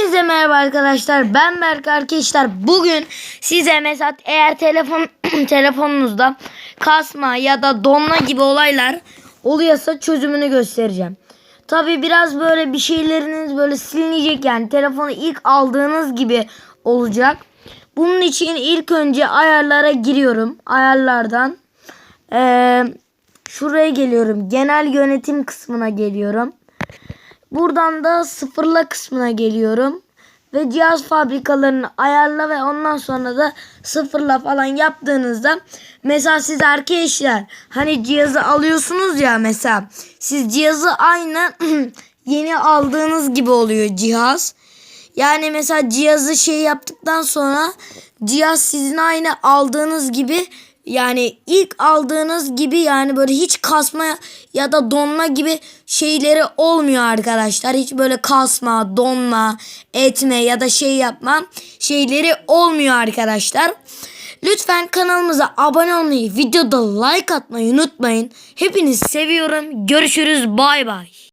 Hepinize merhaba arkadaşlar. Ben Berk arkadaşlar. Bugün size mesela eğer telefon telefonunuzda kasma ya da donma gibi olaylar oluyorsa çözümünü göstereceğim. Tabi biraz böyle bir şeyleriniz böyle silinecek yani telefonu ilk aldığınız gibi olacak. Bunun için ilk önce ayarlara giriyorum. Ayarlardan eee, şuraya geliyorum. Genel yönetim kısmına geliyorum. Buradan da sıfırla kısmına geliyorum. Ve cihaz fabrikalarını ayarla ve ondan sonra da sıfırla falan yaptığınızda mesela siz arkadaşlar hani cihazı alıyorsunuz ya mesela siz cihazı aynı yeni aldığınız gibi oluyor cihaz. Yani mesela cihazı şey yaptıktan sonra cihaz sizin aynı aldığınız gibi yani ilk aldığınız gibi yani böyle hiç kasma ya da donma gibi şeyleri olmuyor arkadaşlar. Hiç böyle kasma, donma, etme ya da şey yapma şeyleri olmuyor arkadaşlar. Lütfen kanalımıza abone olmayı, videoda like atmayı unutmayın. Hepinizi seviyorum. Görüşürüz. Bay bay.